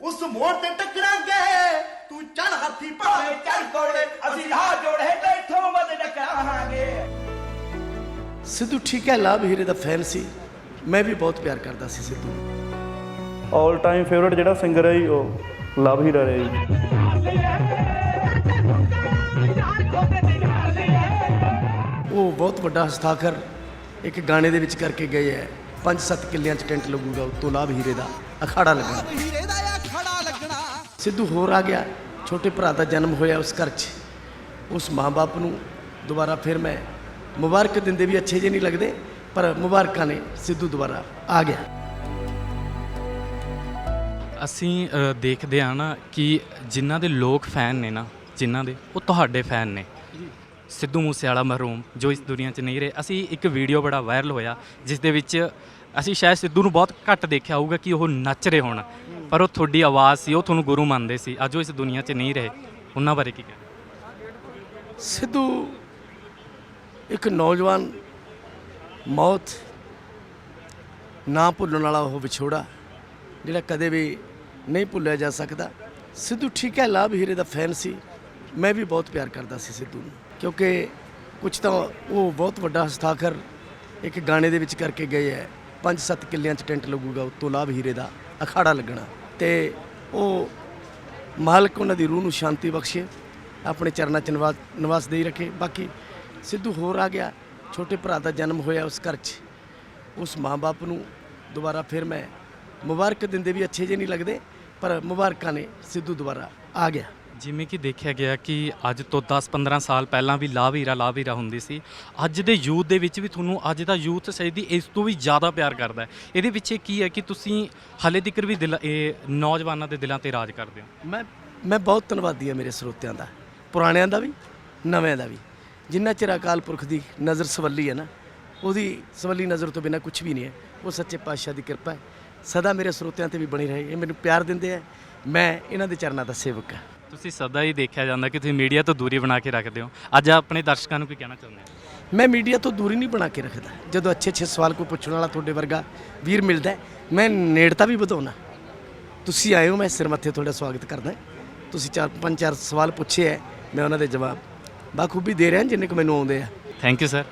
ਉਸ ਮੋੜ ਤੇ ਟੱਕਰਾਂਗੇ। ਤੂੰ ਚੜ ਹਾਥੀ ਭਾਵੇਂ ਚੜ ਕੋਲੇ ਅਸੀਂ ਹੱਥ ਜੋੜੇ ਤੇ ਇੱਥੋਂ ਮਦ ਟਕਰਾਵਾਂਗੇ ਸਿੱਧੂ ਠੀਕ ਹੈ ਲਾਭ ਹੀਰੇ ਦਾ ਫੈਨ ਸੀ। ਮੈਂ ਵੀ ਬਹੁਤ ਪਿਆਰ ਕਰਦਾ ਸੀ ਸਿੱਧੂ। 올 ਟਾਈਮ ਫੇਵਰਟ ਜਿਹੜਾ ਸਿੰਗਰ ਹੈ ਜੀ ਉਹ ਲਵ ਹੀਰਾ ਹੈ ਜੀ। ਉਹ ਬਹੁਤ ਵੱਡਾ ਹਸਤਾਖਰ ਇੱਕ ਗਾਣੇ ਦੇ ਵਿੱਚ ਕਰਕੇ ਗਏ ਹੈ। ਪੰਜ ਸੱਤ ਕਿੱਲਿਆਂ 'ਚ ਟੈਂਟ ਲੱਗੂਗਾ ਉਤੋਂ ਲਾਭ ਹੀਰੇ ਦਾ ਅਖਾੜਾ ਲੱਗਣਾ। ਸਿੱਧੂ ਹੋਰ ਆ ਗਿਆ ਛੋਟੇ ਭਰਾ ਦਾ ਜਨਮ ਹੋਇਆ ਉਸ ਘਰ 'ਚ। ਉਸ ਮਾਂ-ਬਾਪ ਨੂੰ ਦੁਬਾਰਾ ਫਿਰ ਮੈਂ ਮੁਬਾਰਕ ਦਿੰਦੇ ਵੀ ਅੱਛੇ ਜੇ ਨਹੀਂ ਲੱਗਦੇ ਪਰ ਮੁਬਾਰਕਾਂ ਨੇ ਸਿੱਧੂ ਦੁਬਾਰਾ ਆ ਗਿਆ। ਅਸੀਂ ਦੇਖਦੇ ਆ ਨਾ ਕਿ ਜਿਨ੍ਹਾਂ ਦੇ ਲੋਕ ਫੈਨ ਨੇ ਨਾ ਜਿਨ੍ਹਾਂ ਦੇ ਉਹ ਤੁਹਾਡੇ ਫੈਨ ਨੇ। ਸਿੱਧੂ ਮੂਸੇਵਾਲਾ ਮਰਹੂਮ ਜੋ ਇਸ ਦੁਨੀਆ 'ਚ ਨਹੀਂ ਰਹੇ। ਅਸੀਂ ਇੱਕ ਵੀਡੀਓ ਬੜਾ ਵਾਇਰਲ ਹੋਇਆ ਜਿਸ ਦੇ ਵਿੱਚ ਅਸੀਂ ਸ਼ਾਇਦ ਸਿੱਧੂ ਨੂੰ ਬਹੁਤ ਘੱਟ ਦੇਖਿਆ ਹੋਊਗਾ ਕਿ ਉਹ ਨੱਚ ਰਹੇ ਹੋਣ। ਪਰ ਉਹ ਤੁਹਾਡੀ ਆਵਾਜ਼ ਸੀ, ਉਹ ਤੁਹਾਨੂੰ ਗੁਰੂ ਮੰਨਦੇ ਸੀ। ਅੱਜ ਉਹ ਇਸ ਦੁਨੀਆ 'ਚ ਨਹੀਂ ਰਹੇ। ਉਹਨਾਂ ਬਾਰੇ ਕੀ ਕਹਿਣਾ? ਸਿੱਧੂ ਇੱਕ ਨੌਜਵਾਨ ਮੌਤ ਨਾ ਭੁੱਲਣ ਵਾਲਾ ਉਹ ਵਿਛੋੜਾ, ਜਿਹੜਾ ਕਦੇ ਵੀ ਨਹੀਂ ਭੁੱਲਿਆ ਜਾ ਸਕਦਾ। ਸਿੱਧੂ ਠੀਕ ਹੈ, ਲਾਭ ਹੀਰੇ ਦਾ ਫੈਨ ਸੀ। ਮੈਂ ਵੀ ਬਹੁਤ ਪਿਆਰ ਕਰਦਾ ਸੀ ਸਿੱਧੂ ਨੂੰ, ਕਿਉਂਕਿ ਕੁਝ ਤਾਂ ਉਹ ਬਹੁਤ ਵੱਡਾ ਹਸਤਾਖਰ ਇੱਕ ਗਾਣੇ ਦੇ ਵਿੱਚ ਕਰਕੇ ਗਏ ਹੈ। ਪੰਜ ਸੱਤ ਕਿੱਲਿਆਂ 'ਚ ਟੈਂਟ ਲੱਗੂਗਾ ਉਤੋਂ ਲਾਭ ਹੀਰੇ ਦਾ ਅਖਾੜਾ ਲੱਗਣਾ। ਤੇ ਉਹ ਮਾਲਕ ਉਹਨਾਂ ਦੀ ਰੂਹ ਨੂੰ ਸ਼ਾਂਤੀ ਬਖਸ਼ੇ, ਆਪਣੇ ਚਰਨਾਂ 'ਚ ਨਿਵਾਸ ਨਿਵਾਸ ਦੇਈ ਰੱਖੇ। ਬਾਕੀ ਸਿੱਧੂ ਹੋਰ ਆ ਗਿਆ, ਛੋਟੇ ਭਰਾ ਦਾ ਜਨਮ ਹੋਇਆ ਉਸ ਘਰ 'ਚ। ਉਸ ਮਾਂ-ਬਾਪ ਨੂੰ ਦੁਬਾਰਾ ਫਿਰ ਮੈਂ ਮੁਬਾਰਕ ਦਿੰਦੇ ਵੀ ਅੱਛੇ ਜੇ ਨਹੀਂ ਲੱਗਦੇ, ਪਰ ਮੁਬਾਰਕਾਂ ਨੇ ਸਿੱਧੂ ਦੁਬਾਰਾ ਆ ਗਿਆ। ਜਿਵੇਂ ਕਿ ਦੇਖਿਆ ਗਿਆ ਕਿ ਅੱਜ ਤੋਂ 10-15 ਸਾਲ ਪਹਿਲਾਂ ਵੀ ਲਾਭ ਹੀਰਾ ਲਾਭ ਹੀਰਾ ਹੁੰਦੀ ਸੀ। ਅੱਜ ਦੇ ਯੂਥ ਦੇ ਵਿੱਚ ਵੀ ਤੁਹਾਨੂੰ ਅੱਜ ਦਾ ਯੂਥ ਸ਼ਾਇਦ ਇਸ ਤੋਂ ਵੀ ਜ਼ਿਆਦਾ ਪਿਆਰ ਕਰਦਾ ਹੈ। ਇਹਦੇ ਪਿੱਛੇ ਕੀ ਹੈ ਕਿ ਤੁਸੀਂ ਹਲੇ ਤੱਕ ਵੀ ਦਿਲ, ਇਹ ਨੌਜਵਾਨਾਂ ਦੇ ਦਿਲਾਂ ਤੇ ਰਾਜ ਕਰਦੇ ਹੋ? ਮੈਂ ਮੈਂ ਬਹੁਤ ਧੰਨਵਾਦੀ ਹਾਂ ਮੇਰੇ ਸਰੋਤਿਆਂ ਦਾ, ਪੁਰਾਣਿਆਂ ਦਾ ਵੀ, ਨਵਿਆਂ ਦਾ ਵੀ। ਜਿੰਨਾ ਚਿਰ ਅਕਾਲ ਪੁਰਖ ਦੀ ਨਜ਼ਰ ਸਵੱਲੀ ਹੈ ਨਾ, ਉਹਦੀ ਸਵੱਲੀ ਨਜ਼ਰ ਤੋਂ ਬਿਨਾ ਕੁਝ ਵੀ ਨਹੀਂ ਹੈ। ਉਹ ਸੱਚੇ ਪਾਤਸ਼ਾਹ ਦੀ ਕਿਰਪਾ ਹੈ। ਸਦਾ ਮੇਰੇ ਸਰੋਤਿਆਂ ਤੇ ਵੀ ਬਣੀ ਰਹੇ, ਇਹ ਮੈਨੂੰ ਪਿਆਰ ਦਿੰਦੇ ਆ ਮੈਂ ਇਹਨਾਂ ਦੇ ਚਰਨਾਂ ਦਾ ਸੇਵਕ ਹਾਂ। ਤੁਸੀਂ ਸਦਾ ਹੀ ਦੇਖਿਆ ਜਾਂਦਾ ਕਿ ਤੁਸੀਂ ਮੀਡੀਆ ਤੋਂ ਦੂਰੀ ਬਣਾ ਕੇ ਰੱਖਦੇ ਹੋ। ਅੱਜ ਆਪਣੇ ਦਰਸ਼ਕਾਂ ਨੂੰ ਕੀ ਕਹਿਣਾ ਚਾਹੁੰਦੇ ਹੋ? ਮੈਂ ਮੀਡੀਆ ਤੋਂ ਦੂਰੀ ਨਹੀਂ ਬਣਾ ਕੇ ਰੱਖਦਾ। ਜਦੋਂ ਅੱਛੇ ਅੱਛੇ ਸਵਾਲ ਕੋਈ ਪੁੱਛਣ ਵਾਲਾ ਤੁਹਾਡੇ ਵਰਗਾ ਵੀਰ ਮਿਲਦਾ ਹੈ, ਮੈਂ ਨੇੜਤਾ ਵੀ ਵਧਾਉਣਾ ਤੁਸੀਂ ਆਏ ਹੋ ਮੈਂ ਸਿਰ ਮੱਥੇ ਤੁਹਾਡਾ ਸਵਾਗਤ ਕਰਦਾ ਤੁਸੀਂ ਚਾਰ ਪੰਜ ਚਾਰ ਸਵਾਲ ਪੁੱਛੇ ਹੈ ਮੈਂ ਉਹਨਾਂ ਦੇ ਜਵਾਬ ਬਾਖੂਬੀ ਦੇ ਰਿਹਾ ਜਿੰਨੇ ਕੁ ਮੈਨੂੰ ਆਉਂਦੇ ਆ। Thank you sir